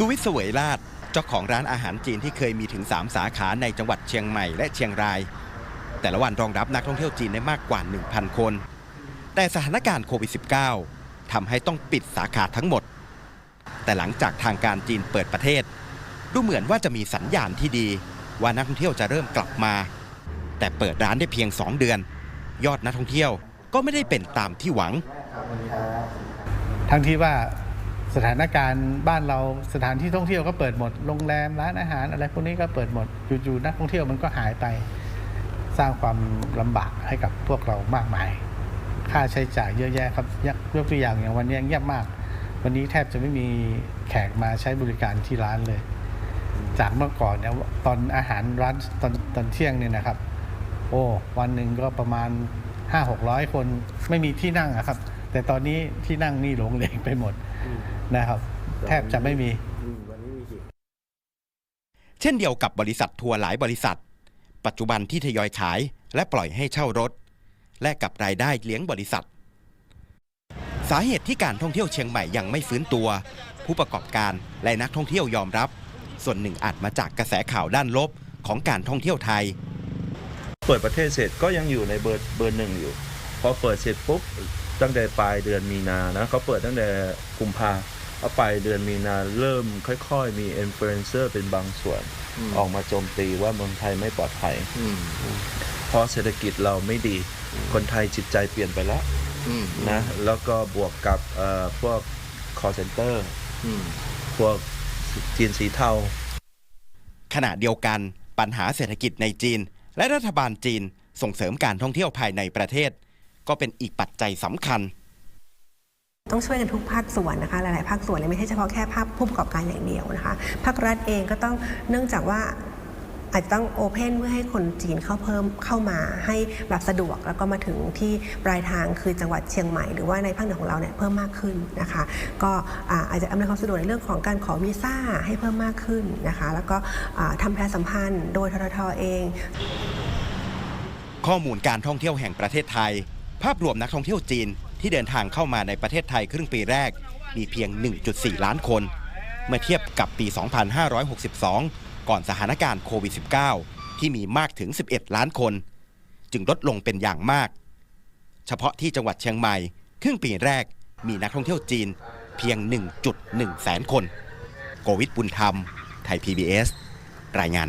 สุวิทย์เสวยราชเจ้าของร้านอาหารจีนที่เคยมีถึง 3 สาขาในจังหวัดเชียงใหม่และเชียงราย แต่ละวันรองรับนักท่องเที่ยวจีนได้มากกว่า 1,000 คน แต่สถานการณ์โควิด -19 ทำให้ต้องปิดสาขาทั้งหมด แต่หลังจากทางการจีนเปิดประเทศ ดูเหมือนว่าจะมีสัญญาณที่ดี ว่านักท่องเที่ยวจะเริ่มกลับมา แต่เปิดร้านได้เพียง 2 เดือน ยอดนักท่องเที่ยวก็ไม่ได้เป็นตามที่หวัง ทั้งที่ว่า สถานการณ์บ้านเราสถานที่ท่องเที่ยวก็เปิดหมดโรงแรมร้านอาหารอะไรพวกนี้ก็เปิดหมดอยู่ๆนักท่องเที่ยวมันก็หายไป สร้างความลำบากให้กับพวกเรามากมาย ค่าใช้จ่ายเยอะแยะครับยกยกตัวอย่างอย่างวันนี้เงียบมาก วันนี้แทบจะไม่มีแขกมาใช้บริการที่ร้านเลย จากเมื่อก่อนเนี่ยตอนอาหารร้านตอนตอนเที่ยงเนี่ยนะครับ โอ้วันหนึ่งก็ประมาณห้าหกร้อยคนไม่มีที่นั่งอะครับ แต่ตอนนี้ที่นั่งนี่หลงเหลงไปหมด นะครับ แทบจะไม่มี เช่นเดียวกับบริษัททัวร์หลายบริษัท ปัจจุบันที่ทยอยขายและปล่อยให้เช่ารถ และกับรายได้เลี้ยงบริษัท สาเหตุที่การท่องเที่ยวเชียงใหม่ยังไม่ฟื้นตัว ผู้ประกอบการและนักท่องเที่ยวยอมรับ ส่วนหนึ่งอาจมาจากกระแสข่าวด้านลบของการท่องเที่ยวไทย เปิดประเทศเสร็จก็ยังอยู่ในเบอร์เบอร์หนึ่งอยู่ พอเปิดเสร็จปุ๊บตั้งแต่ปลายเดือนมีนานะเขาเปิดตั้งแต่กุมภา เอาไปลายเดือนมีนาเริ่มค่อยๆ มีอินฟลูเอนเซอร์เป็นบางส่วน ออกมาโจมตีว่าเมืองไทยไม่ปลอดภัยเพราะเศรษฐกิจเราไม่ดี คนไทยจิตใจเปลี่ยนไปแล้วนะแล้วก็บวกกับเอ่อพวก call center พวกจีนสีเทาขณะเดียวกันปัญหาเศรษฐกิจในจีน และรัฐบาลจีนส่งเสริมการท่องเที่ยวภายในประเทศ ก็เป็นอีกปัจจัยสำคัญ ต้องช่วยกันทุกภาคส่วนนะคะหลาย ๆ ภาคส่วนเลยไม่ใช่เฉพาะแค่ภาคผู้ประกอบการอย่างเดียวนะคะภาครัฐเองก็ต้องเนื่องจากว่าอาจจะต้องโอเพนเพื่อให้คนจีนเข้าเพิ่มเข้ามาให้แบบสะดวกแล้วก็มาถึงที่ปลายทางคือจังหวัดเชียงใหม่หรือว่าในภาคเหนือของเราเนี่ยเพิ่มมากขึ้นนะคะ ก็อาจจะอำนวยความสะดวกในเรื่องของการขอวีซ่าให้เพิ่มมากขึ้นนะคะ แล้วก็ทำปรสัมพันธ์โดยทททเอง ข้อมูลการท่องเที่ยวแห่งประเทศไทย ภาพรวมนักท่องเที่ยวจีน ที่เดินทางเข้ามาในประเทศไทยครึ่งปีแรก มีเพียง 1.4 ล้านคน เมื่อเทียบกับปี 2562 ก่อนสถานการณ์โควิด -19 ที่มีมากถึง 11 ล้านคน จึงลดลงเป็นอย่างมาก เฉพาะที่จังหวัดเชียงใหม่ ครึ่งปีแรกมีนักท่องเที่ยวจีนเพียง 1.1 แสนคน โกวิทบุญธรรม ไทย PBS รายงาน